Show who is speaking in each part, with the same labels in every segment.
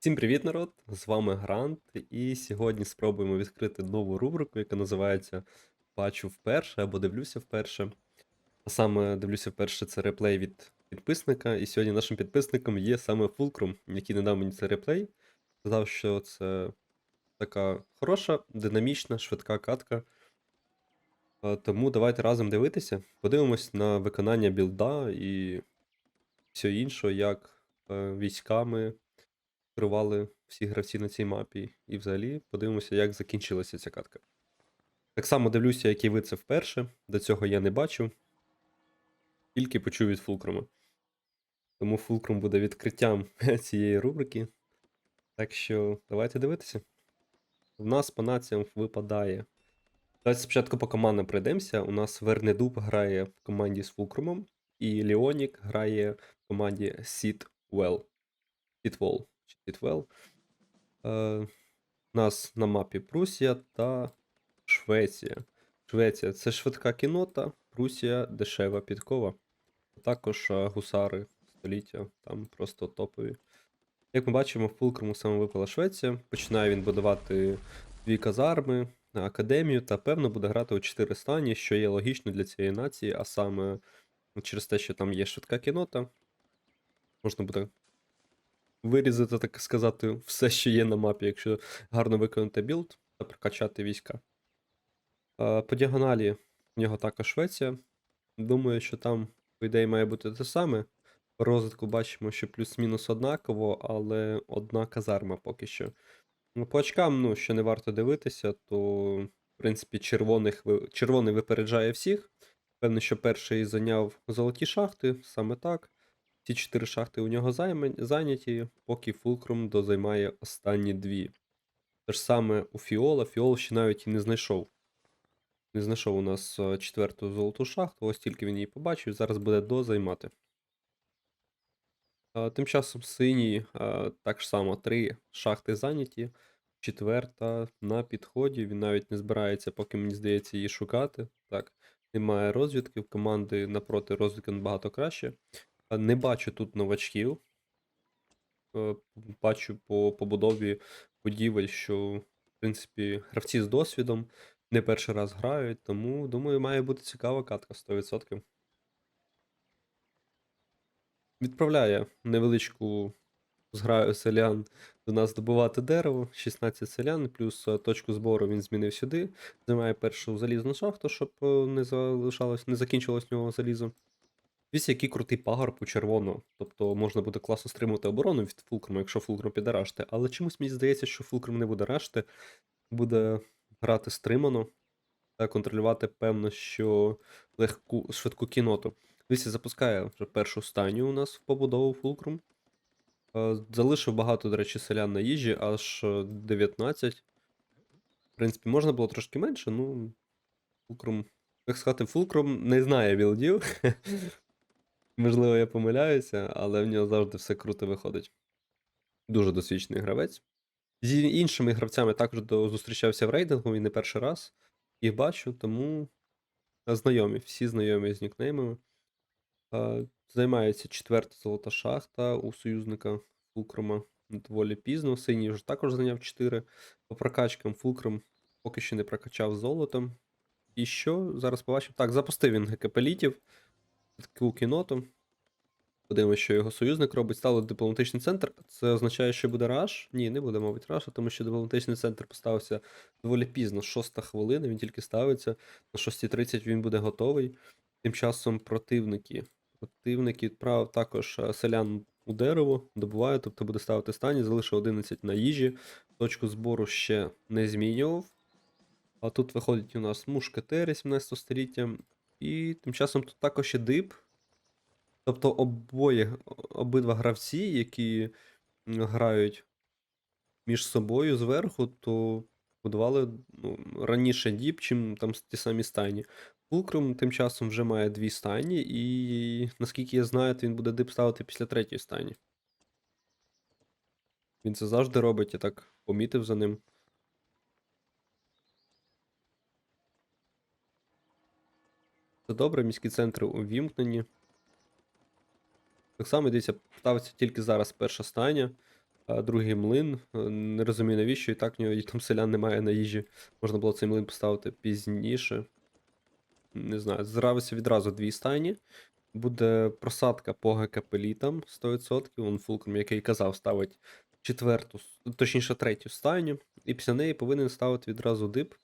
Speaker 1: Всім привіт, народ! З вами Грант, і сьогодні спробуємо відкрити нову рубрику, яка називається Бачу вперше або дивлюся вперше. А саме дивлюся вперше це реплей від підписника. І сьогодні нашим підписником є саме Fulcrum, який не дав мені цей реплей. Сказав, що це така хороша, динамічна, швидка катка. Тому давайте разом дивитися. Подивимось на виконання білда і все інше, як е, військами керували всі гравці на цій мапі. І взагалі подивимося, як закінчилася ця катка. Так само дивлюся, який вид це вперше. До цього я не бачив. Тільки почув від Фулкрума. Тому Фулкрум буде відкриттям цієї рубрики. Так що давайте дивитися. В нас по націям випадає. Давайте спочатку по командам пройдемося. У нас Вернедуб грає в команді з Фулкрумом, і Леонік грає в команді Сітвел. Сітвол. Чи Сітвел. Е, нас на мапі Прусія та Швеція. Швеція це швидка кінота, Прусія дешева підкова. Також е, гусари століття, там просто топові. Як ми бачимо, в Фулкруму саме випала Швеція. Починає він будувати дві казарми, академію та певно буде грати у 4 стані, що є логічно для цієї нації, а саме через те, що там є швидка кінота. Можна буде вирізати, так сказати, все, що є на мапі, якщо гарно виконати білд та прокачати війська. Е, По діагоналі в нього також Швеція. Думаю, що там, по ідеї, має бути те саме. По розвитку бачимо, що плюс-мінус однаково, але одна казарма поки що. Ну, По очкам, ну, що не варто дивитися, то, в принципі, червоних, червоний випереджає всіх. Певно, що перший зайняв золоті шахти, саме так. Ці чотири шахти у нього зайняті, поки Фулкрум дозаймає останні дві. Те ж саме у Фіола. Фіол ще навіть і не знайшов. Не знайшов у нас е, четверту золоту шахту, ось тільки він її побачив, зараз буде дозаймати. Тим часом синій так само три шахти зайняті. Четверта на підході. Він навіть не збирається, поки мені здається, її шукати. Так, немає розвідки. В команди напроти розвідки набагато краще. А, Не бачу тут новачків. Е, Бачу по побудові будівель, що, в принципі, гравці з досвідом не перший раз грають, тому думаю, має бути цікава катка 100%. Відправляє невеличку зграю селян до нас добувати дерево. 16 селян, плюс е, точку збору він змінив сюди. Займає першу залізну шахту, щоб е, не залишалось, не закінчилось в нього залізо. Дивіться, який крутий пагорб у червоно. Тобто можна буде класно стримувати оборону від Фулкрума, якщо Фулкрум піде рашти. Але чомусь мені здається, що Фулкрум не буде рашти, буде грати стримано та контролювати, певно, що легку швидку кіноту. Дивіться, запускає вже першу станю у нас в побудову Фулкрум. Е, Залишив багато, до речі, селян на їжі, аж е, 19. В принципі, можна було трошки менше, ну. Фулкрум. Як сказати, Фулкрум не знає білдів. Можливо, я помиляюся, але в нього завжди все круто виходить. Дуже досвідчений гравець. З іншими гравцями також зустрічався в рейтингу і не перший раз. Їх бачу, тому знайомі, всі знайомі з нікнеймами. Е, Займається четверта золота шахта у союзника Фулкрума доволі пізно. Синій вже також зайняв 4. По прокачкам Фулкрум поки що не прокачав золотом. І що? Зараз побачимо. Так, запустив він ГКП-літів. Таку кіноту. Подивимося, що його союзник робить. Ставили дипломатичний центр. Це означає, що буде раш? Ні, не буде, мабуть, раша, тому що дипломатичний центр поставився доволі пізно, шоста хвилина, він тільки ставиться. На 6.30 він буде готовий. Тим часом противники. Противник відправив також е, селян у дерево, добуває, тобто буде ставити стані, залишив 11 на їжі. Точку збору ще не змінював. А тут виходить у нас мушкетери 17 століття. І тим часом тут також є дип. Тобто обоє, обидва гравці, які грають між собою зверху, то будували ну, раніше діп, чим там ті самі стайні. Фулкрум тим часом вже має дві стайні, і наскільки я знаю, то він буде дип ставити після третьої стайні. Він це завжди робить, я так помітив за ним. Це добре, міські центри увімкнені. Так само, дивіться, ставиться тільки зараз перша стайня. другий млин. Е, Не розумію навіщо, і так в нього там селян немає на їжі. Можна було цей млин поставити пізніше. Не знаю, зравиться відразу дві стайні. Буде просадка по ГКП-літам 100%. Вон Фулкром, який казав, ставить четверту, точніше третю стайню. І після неї повинен ставити відразу дип.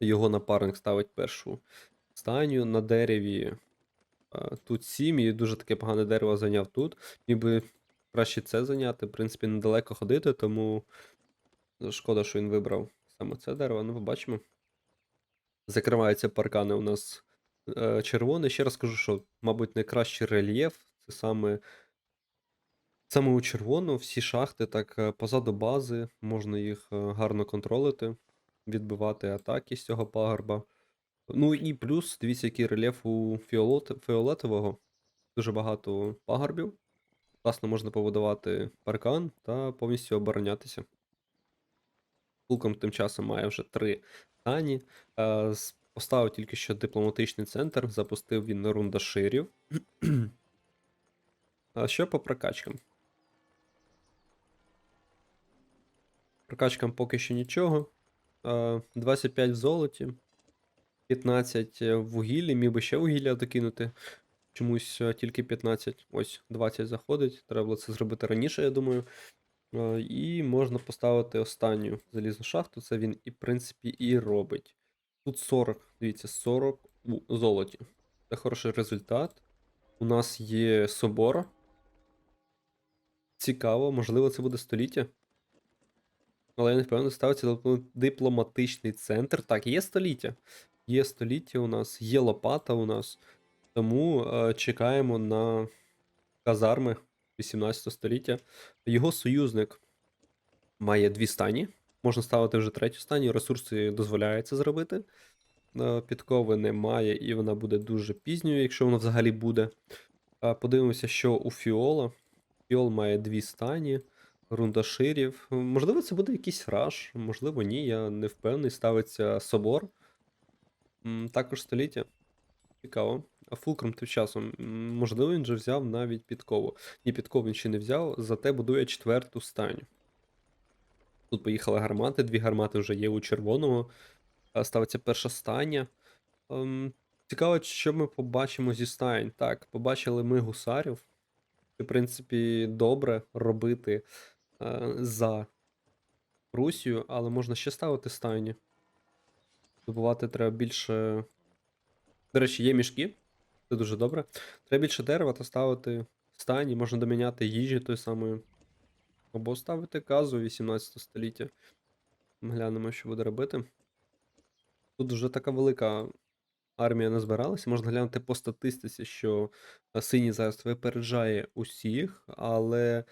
Speaker 1: Його напарник ставить першу стайню на дереві. Тут 7, і дуже таке погане дерево зайняв тут. Міг би краще це зайняти. В принципі, недалеко ходити, тому шкода, що він вибрав саме це дерево. Ну, побачимо. Закриваються паркани у нас е, червоний. Ще раз скажу, що, мабуть, найкращий рельєф це саме, саме у червоно. Всі шахти так е, позаду бази, можна їх е, гарно контролити, відбивати атаки з цього пагорба. Ну і плюс, дивіться, який рельєф у фіолет, фіолетового. Дуже багато пагорбів. Класно можна побудувати паркан та повністю оборонятися. Фулком тим часом має вже три дані. Е, Поставив тільки що дипломатичний центр, запустив він на рундаширів. А що по прокачкам? Прокачкам поки що нічого. Е, 25 в золоті, 15 в вугіллі, міг би ще вугілля докинути. Чомусь е, тільки 15. Ось 20 заходить. Треба було це зробити раніше, я думаю. Е, І можна поставити останню залізну шахту. Це він і, в принципі, і робить. Тут 40, дивіться, 40 у золоті. Це хороший результат. У нас є собор. Цікаво, можливо, це буде століття. Але я не впевнений, ставиться дипломатичний центр. Так, є століття. Є століття у нас, є лопата у нас. Тому е, чекаємо на казарми 18 століття. Його союзник має дві стані. Можна ставити вже третю стані, ресурси дозволяє це зробити. Е, Підкови немає, і вона буде дуже пізньою, якщо вона взагалі буде. Е, Подивимося, що у Фіола. Фіол має дві стані, рундаширів. Можливо, це буде якийсь раш, можливо, ні, я не впевнений. Ставиться собор. Також століття. Цікаво. А Фулкром тим часом, можливо, він же взяв навіть підкову. Ні, підкову він ще не взяв, зате будує четверту стайню. Тут поїхали гармати, дві гармати вже є у червоного. Ставиться перша стайня. Ем, цікаво, що ми побачимо зі стайн. Так, побачили ми гусарів. В принципі, добре робити е, за Русію, але можна ще ставити стайні. Добувати треба більше. До речі, є мішки. Це дуже добре. Треба більше дерева та ставити стайні, можна доміняти їжі той самої. Або ставити казу 18 століття. Глянемо, що буде робити. Тут вже така велика армія назбиралася. Можна глянути по статистиці, що е, синій зараз випереджає усіх, але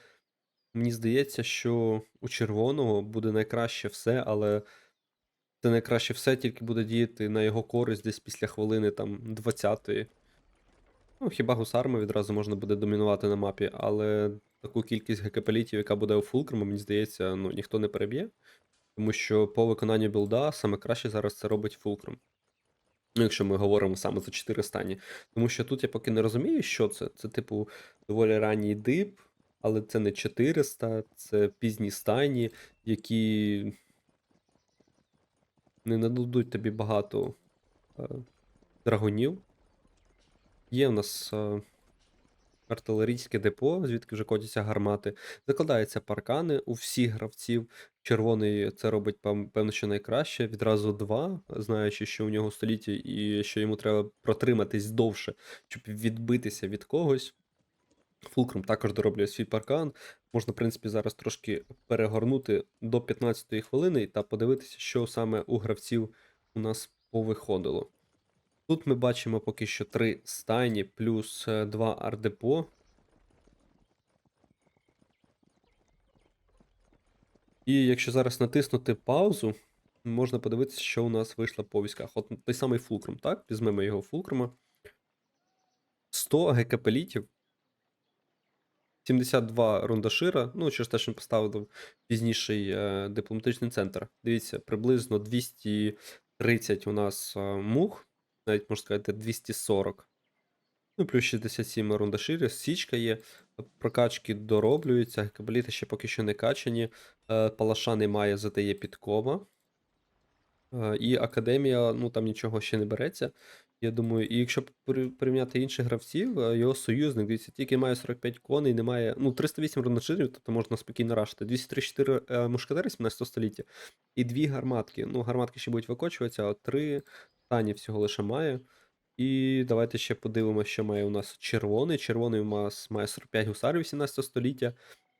Speaker 1: мені здається, що у червоного буде найкраще все, але це найкраще все тільки буде діяти на його користь десь після хвилини там 20-ї. Ну, хіба гусарами відразу можна буде домінувати на мапі, але таку кількість гекапелітів, яка буде у Фулкрому, мені здається, ну, ніхто не переб'є. Тому що по виконанню білда саме краще зараз це робить Фулкром. Ну, якщо ми говоримо саме за 4 стані. Тому що тут я поки не розумію, що це. Це, типу, доволі ранній дип, але це не 400, це пізні стані, які не нададуть тобі багато е, драгунів. Є в нас е, артилерійське депо, звідки вже котяться гармати. Закладаються паркани у всіх гравців. Червоний це робить певно, що найкраще. Відразу два, знаючи, що у нього століття і що йому треба протриматись довше, щоб відбитися від когось. Фулкром також дороблює свій паркан. Можна, в принципі, зараз трошки перегорнути до 15-ї хвилини та подивитися, що саме у гравців у нас повиходило. Тут ми бачимо поки що три стайні плюс е, два ардепо. І якщо зараз натиснути паузу, можна подивитися, що у нас вийшло по військах. От той самий фулкром, так? Візьмемо його фулкрома. 100 гекапелітів. 72 рундашира. Ну, через те, що ми поставили пізніший е, дипломатичний центр. Дивіться, приблизно 230 у нас е, мух, навіть можна сказати 240. Ну, плюс 67 рундаширів, січка є. Прокачки дороблюються, гекабеліти ще поки що не качані. Е, Палаша немає, зате є підкова. Е, І академія, ну там нічого ще не береться. Я думаю, і якщо порівняти інших гравців, е, його союзник, дивіться, тільки має 45 коней, немає. Ну, 308 руноширів, тобто можна спокійно рашити. 234 е, мушкетери 17 століття і дві гарматки. Ну, гарматки ще будуть викочуватися, а три тані всього лише має. І давайте ще подивимося, що має у нас червоний. Червоний у нас має 45 гусарів 18 століття.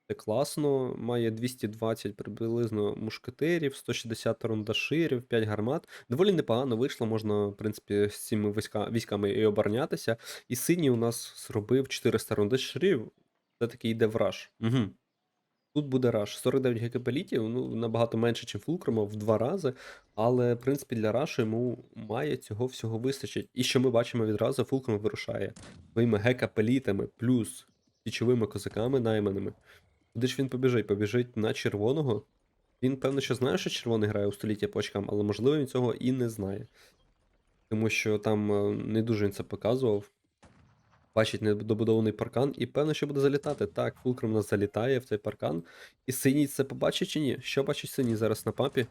Speaker 1: Це класно. Має 220 приблизно мушкетерів, 160 рундаширів, 5 гармат. Доволі непогано вийшло, можна, в принципі, з цими війська, військами і оборонятися. І синій у нас зробив 400 рундаширів. Це такий йде в раш. Угу. Тут буде раш. 49 гекабелітів, ну, набагато менше, ніж Фулкрома, в два рази. Але, в принципі, для рашу йому має цього всього вистачить. І що ми бачимо відразу, Фулкром вирушає своїми гекапелітами плюс січовими козаками найманими. Куди ж він побіжить? Побіжить на червоного. Він, певно, що знає, що червоний грає у століття по очкам, але можливо він цього і не знає. Тому що там е, не дуже він це показував. Бачить недобудований паркан, і певно, що буде залітати. Так, Фулкром нас залітає в цей паркан. І синій це побачить чи ні? Що бачить синій зараз на папі?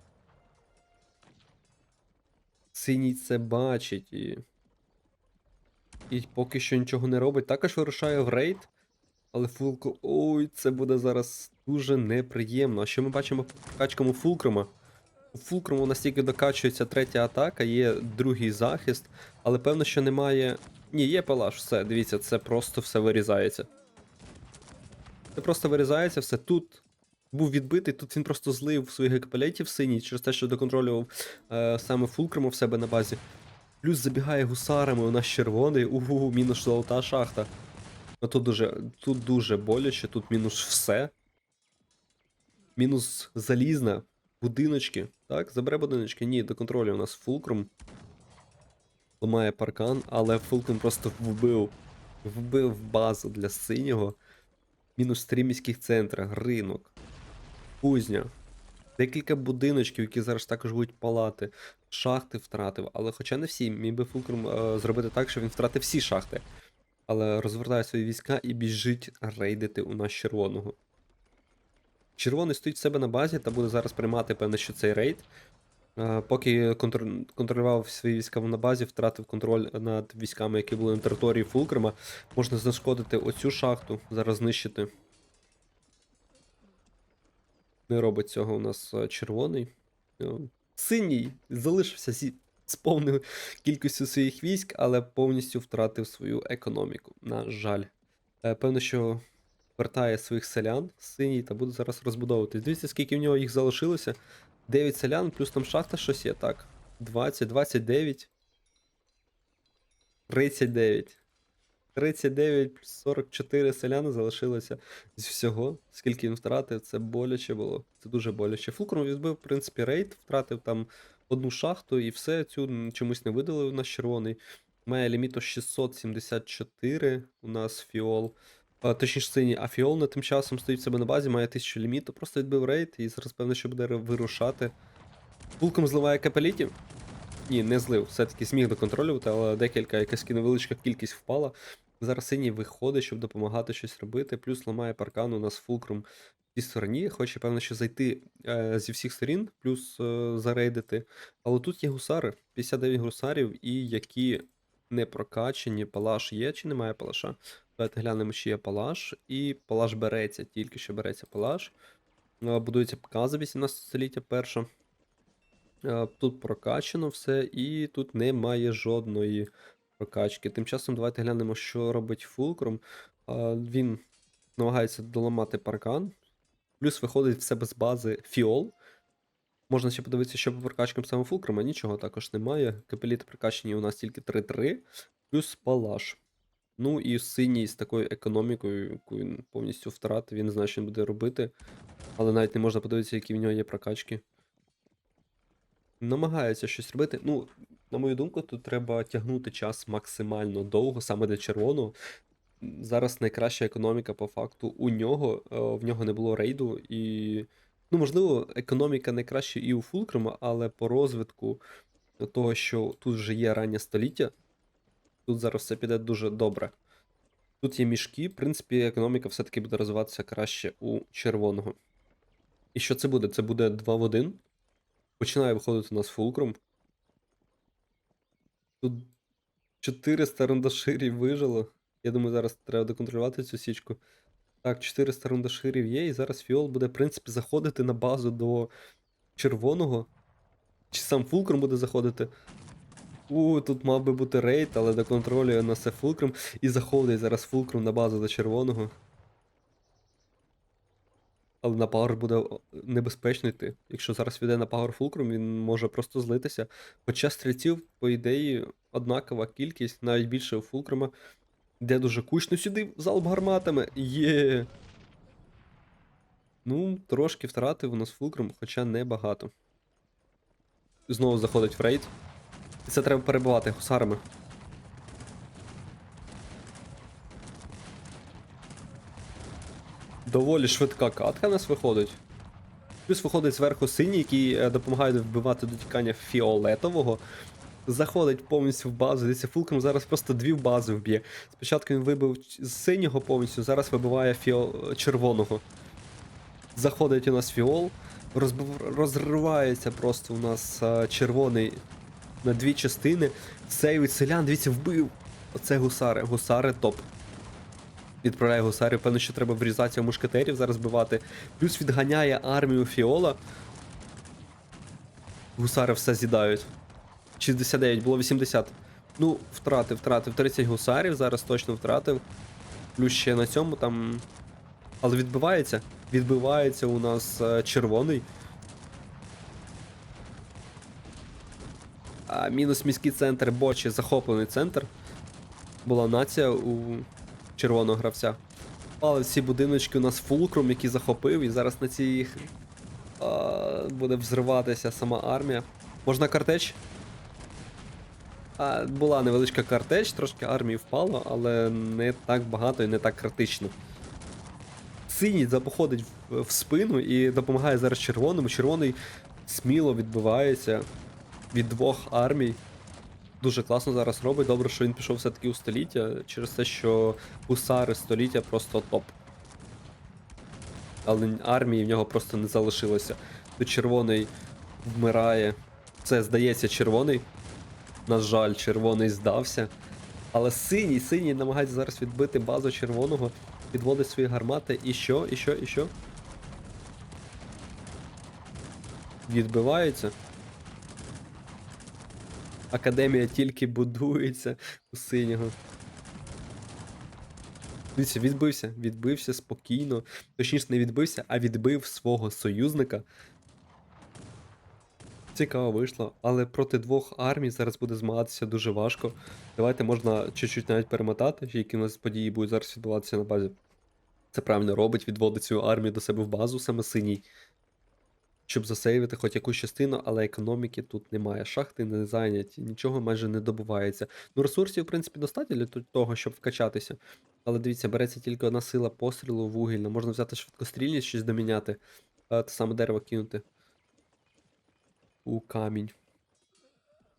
Speaker 1: Синій це бачить і. І поки що нічого не робить. Також вирушає в рейд. Але Фулко. Ой, це буде зараз дуже неприємно. А що ми бачимо по прокачкам у Фулкрома? У Фулкрому настільки докачується третя атака, є другий захист, але певно, що немає. Ні, є палаш, все, дивіться, це просто все вирізається. Це просто вирізається все. Тут був відбитий, тут він просто злив своїх гекапелетів синій через те, що доконтролював е, саме Фулкрому в себе на базі. Плюс забігає гусарами, у нас червоний, угу, мінус золота шахта. Ну тут дуже, тут дуже боляче, тут мінус все. Мінус залізна, будиночки. Так, забере будиночки. Ні, до контролю у нас Фулкрум. Ламає паркан, але Фулкрум просто вбив. Вбив базу для синього. Мінус три міських центра, ринок, кузня. Декілька будиночків, які зараз також будуть палати. Шахти втратив, але хоча не всі, міг би Фулкрум е, зробити так, що він втратив всі шахти. Але розвертає свої війська і біжить рейдити у нас червоного. Червоний стоїть в себе на базі та буде зараз приймати, певне, що цей рейд. Е, Поки контр- контролював свої війська на базі, втратив контроль над військами, які були на території Фулкрема. Можна знешкодити оцю шахту, зараз знищити. Не робить цього у нас е, червоний. Е, Синій залишився з повною кількістю своїх військ, але повністю втратив свою економіку. На жаль. Е, Певно, що вертає своїх селян синій та буде зараз розбудовуватись. Дивіться, скільки в нього їх залишилося. 9 селян, плюс там шахта щось є, так. 20, 29. 39. 39 плюс 44 селяни залишилося з всього. Скільки він втратив, це боляче було. Це дуже боляче. Фулкром відбив, в принципі, рейд, втратив там одну шахту і все. Цю чомусь не видали у нас червоний. Має ліміту 674 у нас фіол. А, точніше, синій, а фіол на тим часом стоїть в себе на базі, має 1000 ліміту, просто відбив рейд і зараз, певно, що буде вирушати. Фулком зливає капелітів. Ні, не злив. Все-таки зміг доконтролювати, але декілька якась невеличка кількість впала. Зараз синій виходить, щоб допомагати щось робити. Плюс ламає паркан у нас фулкрум цій стороні. Хоче, певно, що зайти е, зі всіх сторін, плюс е, зарейдити. Але тут є гусари, 59 гусарів, і які не прокачані. Палаш є чи немає палаша? Давайте глянемо, чи є палаш. І палаш береться, тільки що береться палаш. Е, Будується ПК 18 століття перша. Е, Тут прокачано все, і тут немає жодної прокачки. Тим часом давайте глянемо, що робить Фулкром. Е, Він намагається доламати паркан, плюс виходить в себе з бази Фіол. Можна ще подивитися, що по прокачкам саме Фулкрома, нічого також немає. Капеліти прокачені у нас тільки 3-3, плюс палаш. Ну і синій з такою економікою, яку він повністю втратив, він не знає, що він буде робити. Але навіть не можна подивитися, які в нього є прокачки намагається щось робити. Ну, на мою думку, тут треба тягнути час максимально довго, саме для червоного. Зараз найкраща економіка по факту у нього. е, В нього не було рейду, і. Ну, можливо, економіка найкраща і у Фулкрома, але по розвитку того, що тут вже є раннє століття, тут зараз все піде дуже добре. Тут є мішки, в принципі, економіка все-таки буде розвиватися краще у червоного. І що це буде? Це буде 2 в 1. Починає виходити у нас фулкрум. Тут 400 рундаширів вижило. Я думаю, зараз треба доконтролювати цю січку. Так, 400 рундаширів є, і зараз Фіол буде, в принципі, заходити на базу до червоного. Чи сам Фулкрум буде заходити? У, тут мав би бути рейд, але доконтролює на це Фулкрум. І заходить зараз Фулкрум на базу до червоного. Але на пауер буде небезпечно йти. Якщо зараз віде на пауер Фулкрум, він може просто злитися. Хоча стрільців, по ідеї, однакова кількість, навіть більше у Фулкрума. Де дуже кучно сюди залп гарматами. Є. Ну, трошки втратив у нас Фулкрум, хоча не багато. Знову заходить в рейд. І це треба перебивати гусарами. Доволі швидка катка у нас виходить. Плюс виходить зверху синій, який е, допомагає вбивати до тікання фіолетового. Заходить повністю в базу. Дивіться, Фулкром зараз просто дві бази вб'є. Спочатку він вибив з синього повністю, зараз вибиває фіол червоного. Заходить у нас фіол, розбив... розривається просто у нас а, червоний на дві частини. Сейвить селян, дивіться, вбив. Оце гусари. Гусари топ. Відправляє гусарів, певно, що треба врізатися мушкетерів зараз бивати. Плюс відганяє армію Фіола. Гусари все з'їдають. 69, було 80. Ну, втратив, втратив 30 гусарів, зараз точно втратив. Плюс ще на цьому там. Але відбивається. Відбивається у нас е, червоний. А, мінус міський центр, бочі, захоплений центр. Була нація у червоного гравця. Пали всі будиночки у нас фулкрум, який захопив, і зараз на цій а, буде взриватися сама армія. Можна картеч? Була невеличка картеч, трошки армії впало, але не так багато і не так критично. Синій заходить в, в спину і допомагає зараз червоному. Червоний сміло відбивається від двох армій. Дуже класно зараз робить. Добре, що він пішов все-таки у століття, через те, що гусари століття просто топ. Але армії в нього просто не залишилося. Тут червоний вмирає. Це, здається, червоний. На жаль, червоний здався. Але синій, синій намагається зараз відбити базу червоного, підводить свої гармати. І що, і що, і що? Відбивається. Академія тільки будується у синього. Дивіться, відбився, відбився спокійно. Точніше, не відбився, а відбив свого союзника. Цікаво вийшло, але проти двох армій зараз буде змагатися дуже важко. Давайте можна чуть-чуть навіть перемотати, які у нас події будуть зараз відбуватися на базі. Це правильно робить, відводить цю армію до себе в базу, саме синій. Щоб засейвити хоч якусь частину, але економіки тут немає. Шахти не зайняті, нічого майже не добувається. Ну, ресурсів, в принципі, достатньо для того, щоб вкачатися. Але дивіться, береться тільки одна сила пострілу вугільна. Можна взяти швидкострільність, щось доміняти, а те саме дерево кинути у камінь.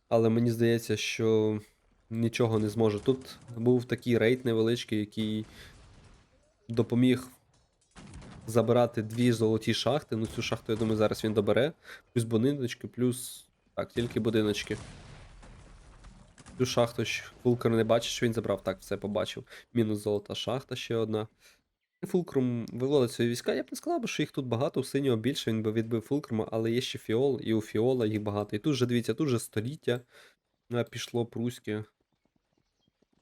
Speaker 1: Але мені здається, що нічого не зможе. Тут був такий рейд невеличкий, який допоміг забирати дві золоті шахти. Ну, цю шахту, я думаю, зараз він добере. Плюс будиночки, плюс. Так, тільки будиночки. Цю шахту ж Фулкер не бачить, що він забрав. Так, все побачив. Мінус золота шахта ще одна. Фулкрум виводить свої війська. Я б не сказав, що їх тут багато, у синього більше, він би відбив Фулкрума, але є ще Фіол, і у Фіола їх багато. І тут же, дивіться, тут же століття а, пішло прусське.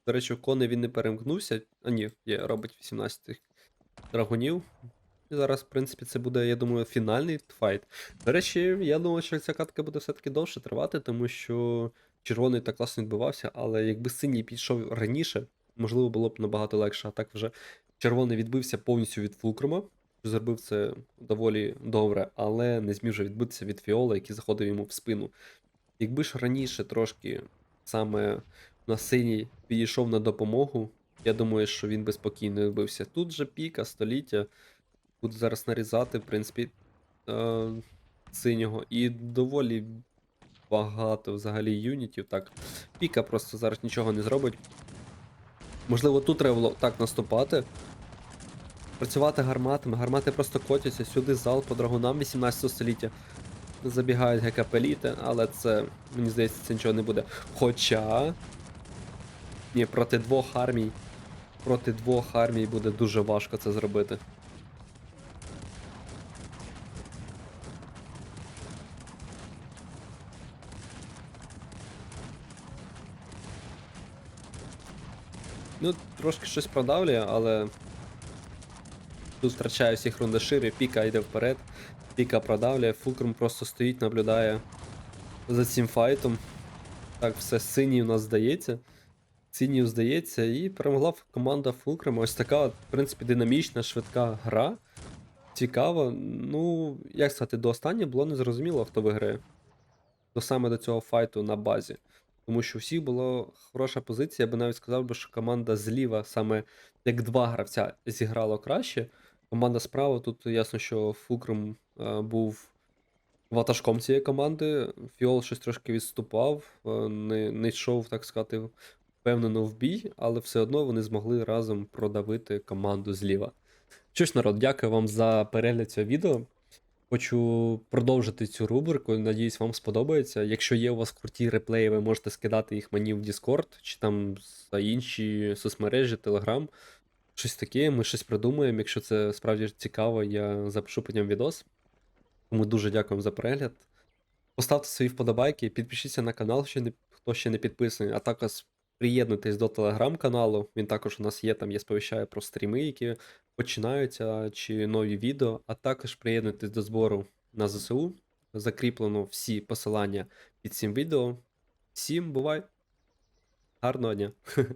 Speaker 1: До речі, в кони він не перемкнувся. А ні, є, робить 18 драгунів. І зараз, в принципі, це буде, я думаю, фінальний файт. До речі, я думаю, що ця катка буде все-таки довше тривати, тому що червоний так класно відбивався, але якби синій підійшов раніше, можливо, було б набагато легше. А так вже червоний відбився повністю від Фулкрума. Зробив це доволі добре, але не зміг вже відбитися від Фіола, який заходив йому в спину. Якби ж раніше трошки саме на синій підійшов на допомогу, я думаю, що він би спокійно відбився. Тут же піка, століття. Буду зараз нарізати, в принципі, е, синього. І доволі багато взагалі юнітів. Так, піка просто зараз нічого не зробить. Можливо, тут треба було так наступати. Працювати гарматами. Гармати просто котяться сюди зал по драгунам 18 століття. Забігають ГКП-літи, але це, мені здається, це нічого не буде. Хоча. Ні, проти двох армій. Проти двох армій буде дуже важко це зробити. Ну, трошки щось продавлює, але. Тут втрачає всіх рундашири, піка йде вперед, піка продавлює, Фулкрум просто стоїть, наблюдає за цим файтом. Так, все, синій у нас здається. Синій здається, і перемогла команда Фулкрема. Ось така, в принципі, динамічна, швидка гра. Цікаво. Ну, як сказати, до останнього було незрозуміло, хто виграє. До саме до цього файту на базі. Тому що у всіх була хороша позиція, я би навіть сказав що команда зліва, саме як два гравця, зіграло краще. Команда справа, тут ясно, що Фукром е, був ватажком цієї команди. Фіол щось трошки відступав, е, не, не йшов, так сказати, впевнено в бій, але все одно вони змогли разом продавити команду зліва. Що ж, народ, дякую вам за перегляд цього відео. Хочу продовжити цю рубрику. Надіюсь, вам сподобається. Якщо є у вас круті реплеї, ви можете скидати їх мені в Discord чи там за інші соцмережі, Telegram. Щось таке, ми щось придумаємо. Якщо це справді цікаво, я запишу потім відос. Тому дуже дякую за перегляд. Поставте свої вподобайки, підпишіться на канал, ще не, хто ще не підписаний, а також приєднуйтесь до телеграм-каналу. Він також у нас є, там я сповіщаю про стріми, які починаються, чи нові відео, а також приєднуйтесь до збору на ЗСУ. Закріплено всі посилання під цим відео. Всім бувай! Гарного дня!